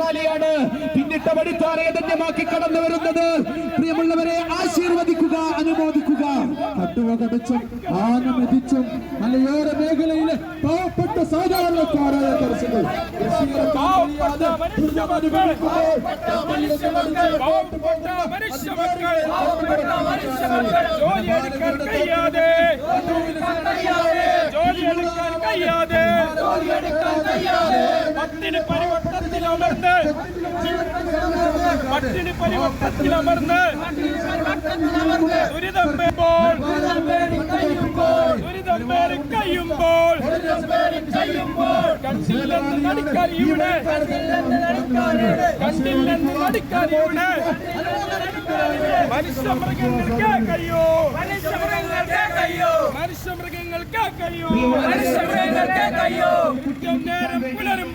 റാലിയാണ്. പിന്നിട്ട വടിത്താറയെ ധന്യമാക്കി കടന്നു വരുന്നത്. പ്രിയമുള്ളവരെ ആശീർവദിക്കുക അനുമോദിക്കുക. കട്ടുവ കടച്ചും ആന മെതിച്ചും മലയോര മേഖലയിലെ പാവപ്പെട്ട സാധാരണക്കാരായ പാവപ്പെട്ട മനുഷ്യമക്കൾ ജോലിയെടുക്കാൻ കഴിയാതെ. ജോലിയെടുക്കാൻ കഴിയാതെ. பட்டியில் அமர்ந்து. பட்டினி பரிவட்டத்தில் அமர்ந்து. துரிதம் போல் துரிதம் பேரு கையும் போல். கண்ணிலிருந்து நடிக்காரியுட கண்ணிலிருந்து நடிக்காரியுட மனுஷ மிருகங்களுக்கு கையோ மனுஷ மிருகங்களுக்கு கையோ மனுஷ மிருகங்களுக்கு கையோ மனுஷ நேரம் புலரும்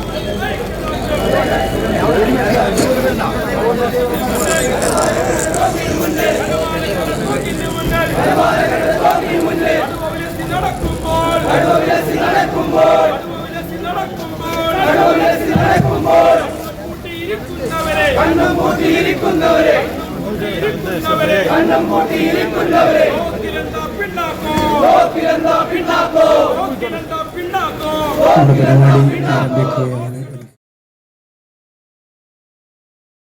കണ്ണം പൂട്ടിയിരിക്കുന്നവരെ കണ്ണം പൂട്ടിയിരിക്കുന്നവരെ പിണ്ണാക്കോ പിണ്ണാക്കോ പിണ്ണാക്കോ ആരംഭിക്കുകയാണ്